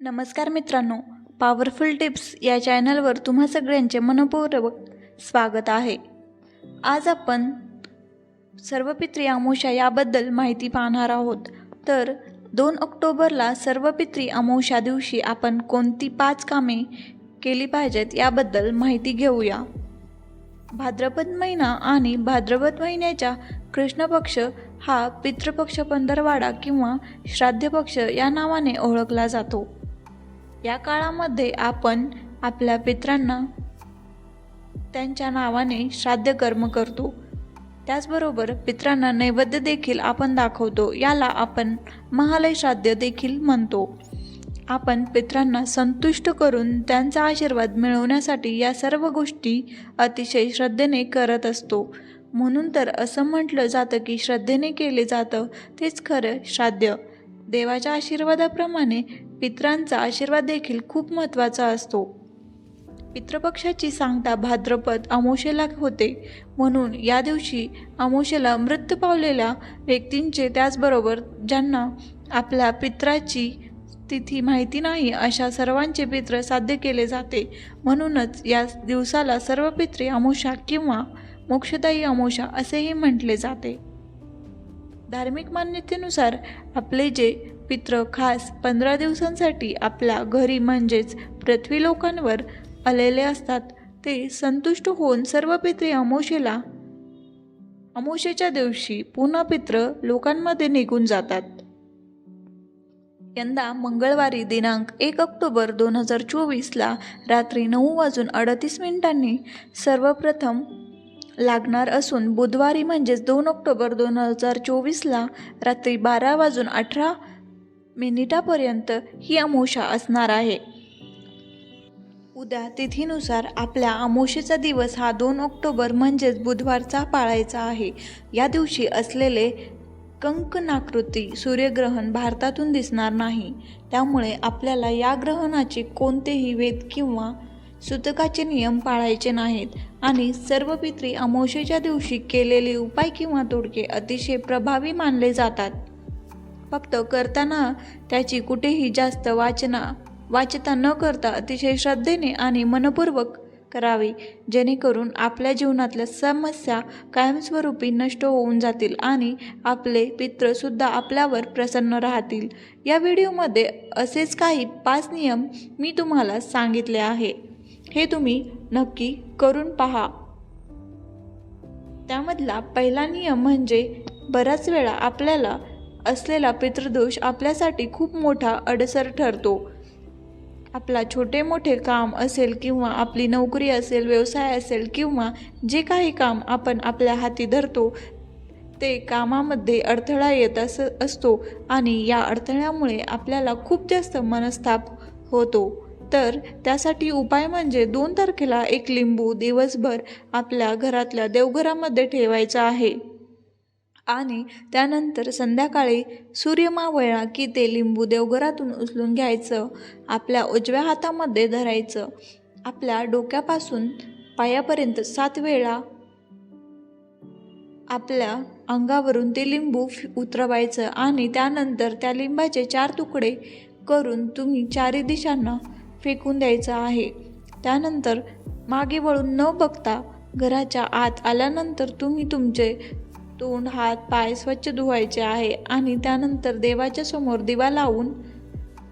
नमस्कार मित्रांनो powerful tips या चॅनलवर तुम्हा सगळ्यांचे मनपूर्वक स्वागत आहे. आज आपण सर्वपित्री अमावस्या याबद्दल माहिती पाहणार आहोत. तर दोन ऑक्टोबरला सर्वपित्री अमावस्या दिवशी आपण कोणती पाच कामे केली पाहिजेत याबद्दल माहिती घेऊया. भाद्रपद महिना आणि भाद्रपद महिन्याच्या कृष्णपक्ष हा पितृपक्ष पंधरवाडा किंवा श्राद्ध पक्ष या नावाने ओळखला जातो. या काळामध्ये आपण आपल्या पित्रांना त्यांच्या नावाने श्राद्ध कर्म करतो. त्याचबरोबर पित्रांना नैवेद्य देखील आपण दाखवतो. याला आपण महालय श्राद्ध देखील म्हणतो. आपण पित्रांना संतुष्ट करून त्यांचा आशीर्वाद मिळवण्यासाठी या सर्व गोष्टी अतिशय श्रद्धेने करत असतो. म्हणून तर असं म्हटलं जातं की श्रद्धेने केले जातं तेच खरं श्राद्ध. देवाच्या आशीर्वादाप्रमाणे पित्रांचा आशीर्वाद देखील खूप महत्त्वाचा असतो. पितृपक्षाची सांगता भाद्रपद अमोशेला होते. म्हणून या दिवशी अमोशेला मृत्यू पावलेल्या व्यक्तींचे त्याचबरोबर ज्यांना आपल्या पित्राची तिथी माहिती नाही अशा सर्वांचे पित्र साध्य केले जाते. म्हणूनच या दिवसाला सर्व पित्रे अमोशा किंवा मोक्षदायी अमोशा असेही म्हटले जाते. धार्मिक मान्यतेनुसार आपले जे पित्र खास पंधरा दिवसांसाठी आपल्या घरी म्हणजेच पृथ्वी लोकांवर आलेले असतात. ते संतुष्ट होऊन सर्व पित्रे अमोशेला अमोशेच्या दिवशी पुन्हा पित्र लोकांमध्ये निघून जातात. यंदा मंगळवारी दिनांक एक ऑक्टोबर दोन हजार चोवीसला रात्री नऊ वाजून अडतीस मिनिटांनी सर्वप्रथम लागणार असून बुधवारी म्हणजेच दोन ऑक्टोबर दोन हजार चोवीसला रात्री बारा वाजून अठरा मिनिटापर्यंत ही अमोशा असणार आहे. उद्या तिथीनुसार आपल्या अमोशेचा दिवस हा दोन ऑक्टोबर म्हणजेच बुधवारचा पाळायचा आहे. या दिवशी असलेले कंकणाकृती सूर्यग्रहण भारतातून दिसणार नाही. त्यामुळे आपल्याला या ग्रहणाचे कोणतेही वेद किंवा सुतकाचे नियम पाळायचे नाहीत आणि सर्व पित्री अमोशेच्या दिवशी केलेले उपाय किंवा तोडके अतिशय प्रभावी मानले जातात. फक्त करताना त्याची कुठेही जास्त वाचना वाचता न करता अतिशय श्रद्धेने आणि मनपूर्वक करावी जेणेकरून आपल्या जीवनातल्या समस्या कायमस्वरूपी नष्ट होऊन जातील आणि आपले पित्रसुद्धा आपल्यावर प्रसन्न राहतील. या व्हिडिओमध्ये असेच काही पाच नियम मी तुम्हाला सांगितले आहे. हे तुम्ही नक्की करून पहा. त्यामधला पहिला नियम म्हणजे बऱ्याच वेळा आपल्याला असलेला पितृदोष आपल्यासाठी खूप मोठा अडसर ठरतो. आपला छोटे मोठे काम असेल किंवा आपली नोकरी असेल व्यवसाय असेल किंवा जे काही काम आपण आपल्या हाती धरतो ते कामामध्ये अडथळा येत अस असतो आणि या अडथळ्यामुळे आपल्याला खूप जास्त मनस्ताप होतो. तर त्यासाठी उपाय म्हणजे दोन तारखेला एक लिंबू दिवसभर आपल्या घरातल्या देवघरामध्ये ठेवायचा आहे. आणि त्यानंतर संध्याकाळी सूर्यमावळला की ते लिंबू देवघरातून उचलून घ्यायचं आपल्या उजव्या हातामध्ये धरायचं. आपल्या डोक्यापासून पायापर्यंत सात वेळा आपल्या अंगावरून ते लिंबू उतरवायचं आणि त्यानंतर त्या लिंबाचे चार तुकडे करून तुम्ही चारी दिशांना फेकून द्यायचं आहे. त्यानंतर मागे वळून न बघता घराच्या आत आल्यानंतर तुम्ही तुमचे तोंड हात पाय स्वच्छ धुवायचे आहे आणि त्यानंतर देवाच्या समोर दिवा लावून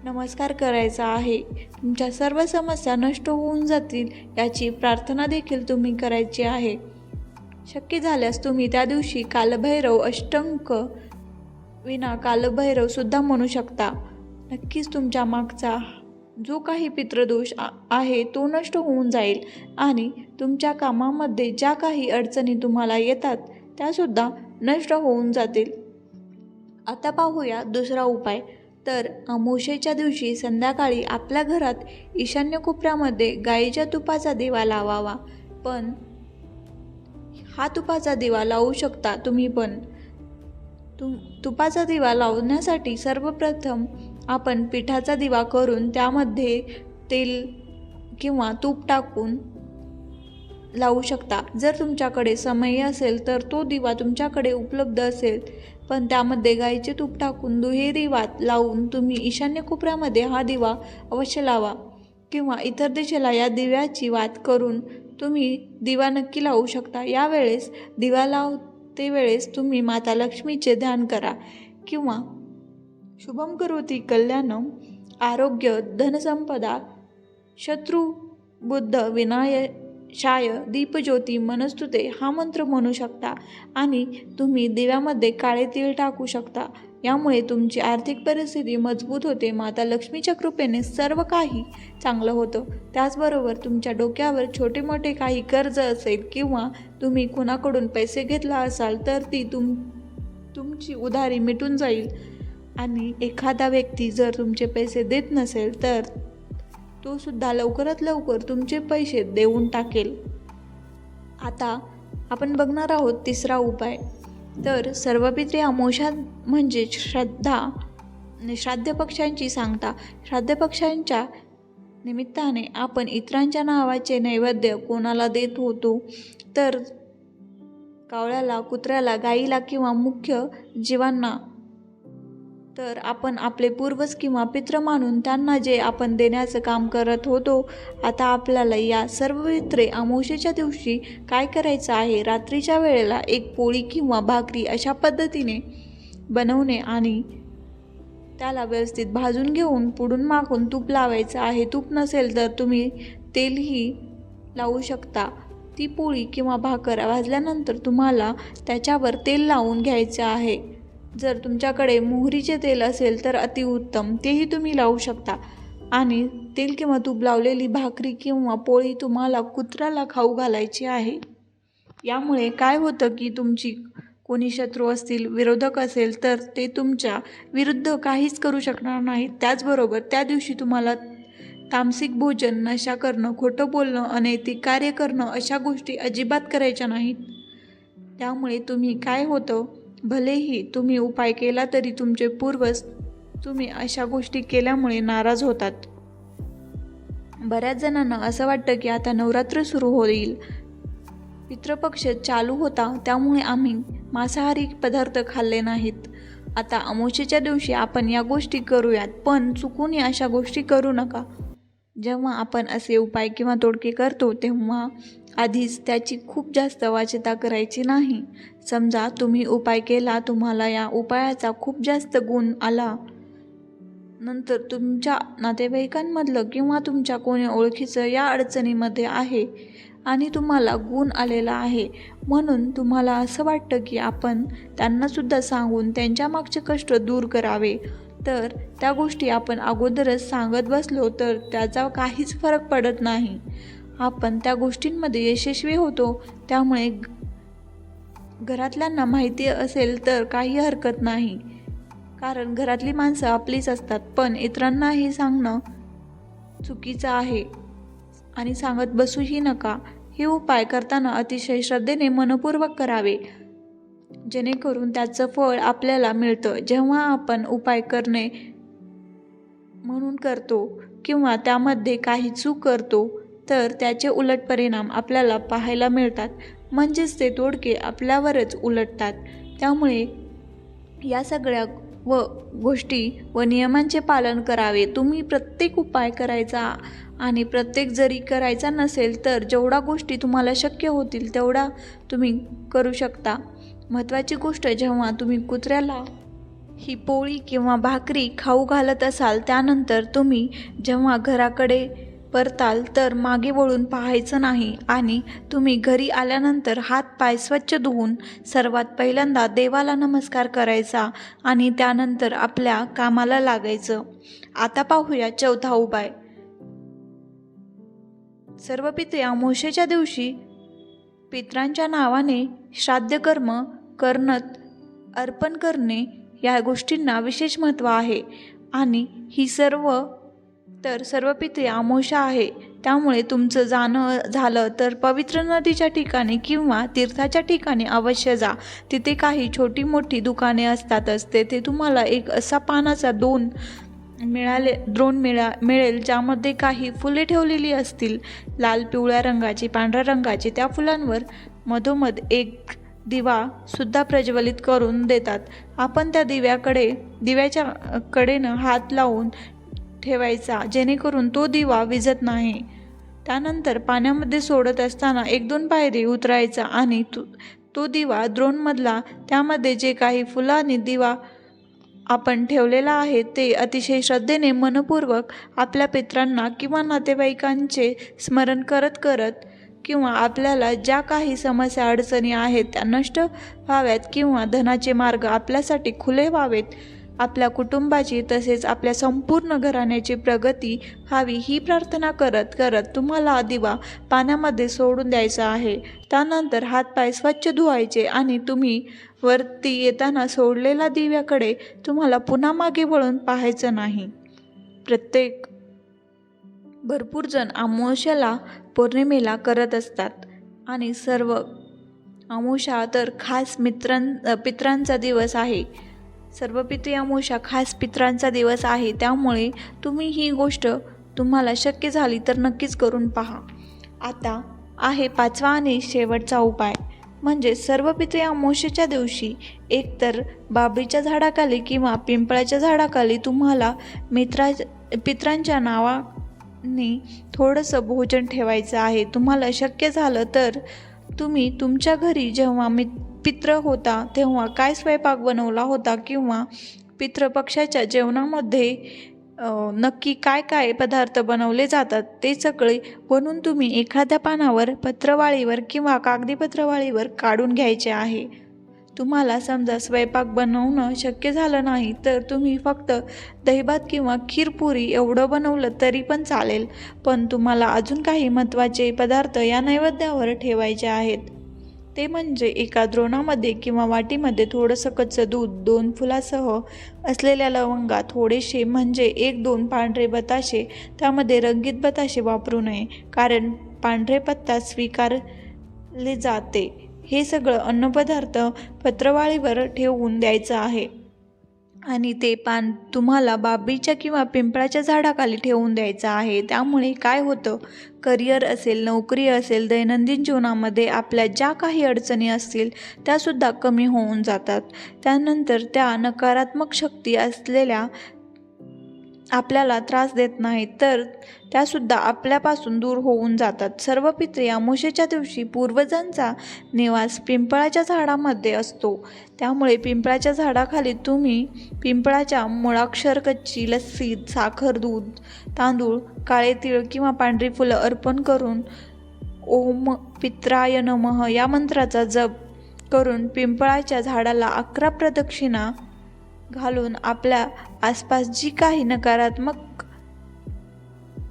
नमस्कार करायचा आहे. तुमच्या सर्व समस्या नष्ट होऊन जातील याची प्रार्थना देखील तुम्ही करायची आहे. शक्य झाल्यास तुम्ही त्या दिवशी कालभैरव अष्टंक विना कालभैरवसुद्धा म्हणू शकता. नक्कीच तुमच्या मागचा जो काही पितृदोष आहे तो नष्ट होऊन जाईल आणि तुमच्या कामामध्ये ज्या काही अडचणी तुम्हाला येतात त्यासुद्धा नष्ट होऊन जातील. आता पाहूया दुसरा उपाय. तर अमोशेच्या दिवशी संध्याकाळी आपल्या घरात ईशान्य कोपऱ्यामध्ये गाईच्या तुपाचा दिवा लावावा. पण हा तुपाचा दिवा लावू शकता तुम्ही पण. तुम तुपाचा दिवा लावण्यासाठी सर्वप्रथम आपण पिठाचा दिवा करून त्यामध्ये तेल किंवा तूप टाकून लावू शकता. जर तुमच्याकडे समय असेल तर तो दिवा तुमच्याकडे उपलब्ध असेल. पण त्यामध्ये गाईचे तूप टाकून दुहेरी वात लावून तुम्ही ईशान्य कोपऱ्यामध्ये हा दिवा अवश्य लावा. किंवा इतर दिशेला या दिव्याची वात करून तुम्ही दिवा नक्की लावू शकता. यावेळेस दिवा लावते वेळेस तुम्ही माता लक्ष्मीचे ध्यान करा. किंवा शुभम करोती कल्याणम आरोग्य धनसंपदा शत्रू बुद्ध विनाय शाय दीपज्योती मनस्तुते हा मंत्र म्हणू शकता आणि तुम्ही दिव्यामध्ये काळे तीळ टाकू शकता. यामुळे तुमची आर्थिक परिस्थिती मजबूत होते. माता लक्ष्मीच्या कृपेने सर्व काही चांगलं होतं. त्याचबरोबर तुमच्या डोक्यावर छोटे मोठे काही कर्ज असेल किंवा तुम्ही कुणाकडून पैसे घेतला असाल तर ती तुम तुमची उधारी मिटून जाईल. आणि एखादा व्यक्ती जर तुमचे पैसे देत नसेल तर तो सुद्धा लवकरात लवकर तुमचे पैसे देऊन टाकेल. आता आपण बघणार आहोत तिसरा उपाय. तर सर्वपित्री अमोषा म्हणजे श्रद्धा. श्राद्ध पक्षांची सांगता. श्राद्ध पक्षांच्या निमित्ताने आपण इतरांच्या नावाचे नैवेद्य कोणाला देत होतो? तर कावळ्याला कुत्र्याला गाईला किंवा मुख्य जीवांना तर आपण आपले पूर्वज किंवा पित्र मानून त्यांना जे आपण देण्याचं काम करत होतो आता आपल्याला या सर्व पित्रे अमावशेच्या दिवशी काय करायचं आहे? रात्रीच्या वेळेला एक पोळी किंवा भाकरी अशा पद्धतीने बनवणे आणि त्याला व्यवस्थित भाजून घेऊन पुढून मागून तूप लावायचं आहे. तूप नसेल तर तुम्ही तेलही लावू शकता. ती पोळी किंवा भाकर भाजल्यानंतर तुम्हाला त्याच्यावर तेल लावून घ्यायचं आहे. जर तुमच्याकडे मोहरीचे तेल असेल तर अतिउत्तम तेही तुम्ही लावू शकता. आणि तेल किंवा तूप लावलेली भाकरी किंवा पोळी तुम्हाला कुत्र्याला खाऊ घालायची आहे. यामुळे काय होतं की तुमची कोणी शत्रू असतील विरोधक असेल तर ते तुमच्या विरुद्ध काहीच करू शकणार नाहीत. त्याचबरोबर त्या दिवशी तुम्हाला तामसिक भोजन नशा करणं खोटं बोलणं अनैतिक कार्य करणं अशा गोष्टी अजिबात करायच्या नाहीत. त्यामुळे तुम्ही काय होतं भलेही तुम्ही उपाय केला तरी तुमचे पूर्वज तुम्ही अशा गोष्टी केल्यामुळे नाराज होतात. बऱ्याच जणांना असं वाटतं की आता नवरात्र सुरू होईल. पितृपक्ष चालू होता त्यामुळे आम्ही मांसाहारी पदार्थ खाल्ले नाहीत. आता अमोशेच्या दिवशी आपण या गोष्टी करूयात पण चुकून अशा गोष्टी करू नका. जेव्हा आपण असे उपाय किंवा तोडके करतो तेव्हा आधीच त्याची खूप जास्त वाचता करायची नाही. समजा तुम्ही उपाय केला तुम्हाला या उपायाचा खूप जास्त गुण आला. नंतर तुमच्या नातेवाईकांमधलं किंवा तुमच्या कोणी ओळखीचं या अडचणीमध्ये आहे आणि तुम्हाला गुण आलेला आहे. म्हणून तुम्हाला असं वाटतं की आपण त्यांनासुद्धा सांगून त्यांच्या मागचे कष्ट दूर करावे. तर त्या गोष्टी आपण अगोदरच सांगत बसलो तर त्याचा काहीच फरक पडत नाही. आपण त्या गोष्टींमध्ये यशस्वी होतो त्यामुळे घरातल्यांना माहिती असेल तर काही हरकत नाही. कारण घरातली माणसं आपलीच असतात पण इतरांना हे सांगणं चुकीचं आहे. आणि सांगत बसूही नका. हे उपाय करताना अतिशय श्रद्धेने मनपूर्वक करावे. जेणेकरून त्याचं फळ आपल्याला मिळतं. जेव्हा आपण उपाय करणे म्हणून करतो किंवा त्यामध्ये काही चूक करतो तर त्याचे उलट परिणाम आपल्याला पाहायला मिळतात. म्हणजेच ते तोडके आपल्यावरच उलटतात. त्यामुळे या सगळ्या व गोष्टी व नियमांचे पालन करावे. तुम्ही प्रत्येक उपाय करायचा आणि प्रत्येक जरी करायचा नसेल तर जेवढा गोष्टी तुम्हाला शक्य होतील तेवढा तुम्ही करू शकता. महत्त्वाची गोष्ट जेव्हा तुम्ही कुत्र्याला ही पोळी किंवा भाकरी खाऊ घालत असाल त्यानंतर तुम्ही जेव्हा घराकडे परताल तर मागे वळून पाहायचं नाही आणि तुम्ही घरी आल्यानंतर हात पाय स्वच्छ धुवून सर्वात पहिल्यांदा देवाला नमस्कार करायचा आणि त्यानंतर आपल्या कामाला लागायचं. आता पाहूया चौथा उपाय. सर्व पित्या मोशेच्या दिवशी पित्रांच्या नावाने श्राद्धकर्म करणत अर्पण करणे या गोष्टींना विशेष महत्त्व आहे. आणि ही सर्व तर सर्व पित्रे अमावस्या आहे. त्यामुळे तुमचं जाणं झालं तर पवित्र नदीच्या ठिकाणी किंवा तीर्थाच्या ठिकाणी अवश्य जा. तिथे काही छोटी मोठी दुकाने असतातच. तेथे तुम्हाला एक असा पानाचा दोन मिळाले द्रोण मिळा मिळेल ज्यामध्ये काही फुले ठेवलेली असतील. लाल पिवळ्या रंगाची पांढऱ्या रंगाची. त्या फुलांवर मधोमध एक दिवा सुद्धा प्रज्वलित करून देतात. आपण त्या दिव्याकडे दिव्याच्या कडेनं हात लावून ठेवायचा जेणेकरून तो दिवा विझत नाही. त्यानंतर पाण्यामध्ये सोडत असताना एक दोन पायरी उतरायचा आणि तो तो दिवा द्रोणमधला त्यामध्ये जे काही फुलांनी दिवा आपण ठेवलेला आहे ते अतिशय श्रद्धेने मनपूर्वक आपल्या पित्रांना किंवा नातेवाईकांचे स्मरण करत करत किंवा आपल्याला ज्या काही समस्या अडचणी आहेत त्या नष्ट व्हाव्यात किंवा धनाचे मार्ग आपल्यासाठी खुले व्हावेत आपल्या कुटुंबाची तसेच आपल्या संपूर्ण घराण्याची प्रगती व्हावी ही प्रार्थना करत करत तुम्हाला दिवा पाण्यामध्ये सोडून द्यायचा आहे. त्यानंतर हातपाय स्वच्छ धुवायचे आणि तुम्ही वरती येताना सोडलेल्या दिव्याकडे तुम्हाला पुन्हा मागे वळून पाहायचं नाही. प्रत्येक भरपूर जण अमावस्याला पौर्णिमेला करत असतात. आणि सर्व अमावस्या तर खास मित्रां पित्रांचा दिवस आहे. सर्व पित्री अमावस्या खास पित्रांचा दिवस आहे. त्यामुळे तुम्ही ही गोष्ट तुम्हाला शक्य झाली तर नक्कीच करून पहा. आता आहे पाचवा आणि शेवटचा उपाय. म्हणजे सर्व पित्री अमावस्येच्या दिवशी एकतर बाबरीच्या झाडाखाली किंवा पिंपळाच्या झाडाखाली तुम्हाला मित्रा पित्रांच्या नावाने थोडंसं भोजन ठेवायचं आहे. तुम्हाला शक्य झालं तर तुम्ही तुमच्या घरी जेव्हा मि पित्र होता तेव्हा काय स्वयंपाक बनवला होता किंवा पितृपक्षाच्या जेवणामध्ये नक्की काय काय पदार्थ बनवले जातात ते सगळे बनवून तुम्ही एखाद्या पानावर पत्रवाळीवर किंवा कागदी पत्रवाळीवर काढून घ्यायचे आहे. तुम्हाला समजा स्वयंपाक बनवणं शक्य झालं नाही तर तुम्ही फक्त दहीभात किंवा खीरपुरी एवढं बनवलं तरी पण चालेल. पण तुम्हाला अजून काही महत्त्वाचे पदार्थ या नैवेद्यावर ठेवायचे आहेत. ते म्हणजे एका द्रोणामध्ये किंवा वाटीमध्ये थोडंसं कच्चं दूध दोन फुलासह असलेल्या लवंगा थोडेसे म्हणजे एक दोन पांढरे बताशे त्यामध्ये रंगीत बताशे वापरू नये कारण पांढरे पत्ता स्वीकारले जाते. हे सगळं अन्नपदार्थ पत्रवाळीवर ठेवून द्यायचं आहे. आणि ते पान तुम्हाला बाबरीच्या किंवा पिंपळाच्या झाडाखाली ठेवून द्यायचं आहे. त्यामुळे काय होतं? करिअर असेल नोकरी असेल दैनंदिन जीवनामध्ये आपल्या ज्या काही अडचणी असतील त्यासुद्धा कमी होऊन जातात. त्यानंतर त्या नकारात्मक शक्ती असलेल्या आपल्याला त्रास देत नाहीत तर त्यासुद्धा आपल्यापासून दूर होऊन जातात. सर्व पित्रे अमावस्येच्या दिवशी पूर्वजांचा निवास पिंपळाच्या झाडामध्ये असतो. त्यामुळे पिंपळाच्या झाडाखाली तुम्ही पिंपळाच्या मुळाक्षर कच्ची लस्सी साखर दूध तांदूळ काळे तिळ किंवा पांढरी फुलं अर्पण करून ओम पित्राय नमः या मंत्राचा जप करून पिंपळाच्या झाडाला अकरा प्रदक्षिणा घालून आपल्या आसपास जी काही नकारात्मक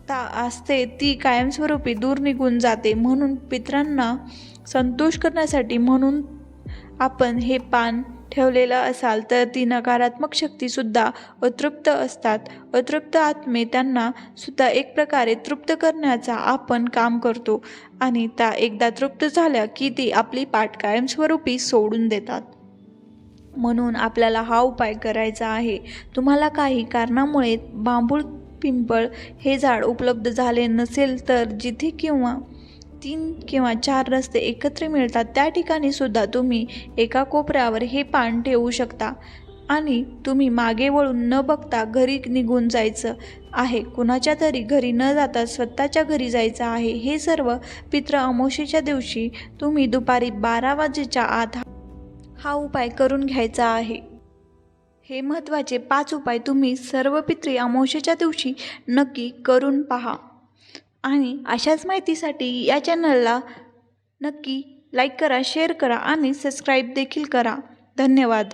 ता असते ती कायमस्वरूपी दूर निघून जाते. म्हणून पित्रांना संतोष करण्यासाठी म्हणून आपण हे पान ठेवलेलं असाल तर ती नकारात्मक शक्तीसुद्धा अतृप्त असतात. अतृप्त आत्मे त्यांना सुद्धा एक प्रकारे तृप्त करण्याचा आपण काम करतो आणि त्या एकदा तृप्त झाल्या की ती आपली पाठ कायमस्वरूपी सोडून देतात. म्हणून आपल्याला हा उपाय करायचा आहे. तुम्हाला काही कारणामुळे बांबूळ पिंपळ हे झाड उपलब्ध झाले नसेल तर जिथे किंवा तीन किंवा चार रस्ते एकत्र मिळतात त्या ठिकाणी सुद्धा तुम्ही एका कोपऱ्यावर हे पान ठेवू शकता आणि तुम्ही मागे वळून न बघता घरी निघून जायचं आहे. कुणाच्या तरी घरी न जाता स्वतःच्या घरी जायचं आहे. हे सर्व पित्र अमावस्येच्या दिवशी तुम्ही दुपारी बारा वाजेच्या आत हा उपाय करून घ्यायचा आहे. हे महत्त्वाचे पाच उपाय तुम्ही सर्व पित्री अमावस्येच्या दिवशी नक्की करून पहा. आणि अशाच माहितीसाठी या चॅनलला नक्की लाईक करा शेअर करा आणि सबस्क्राईब देखील करा. धन्यवाद.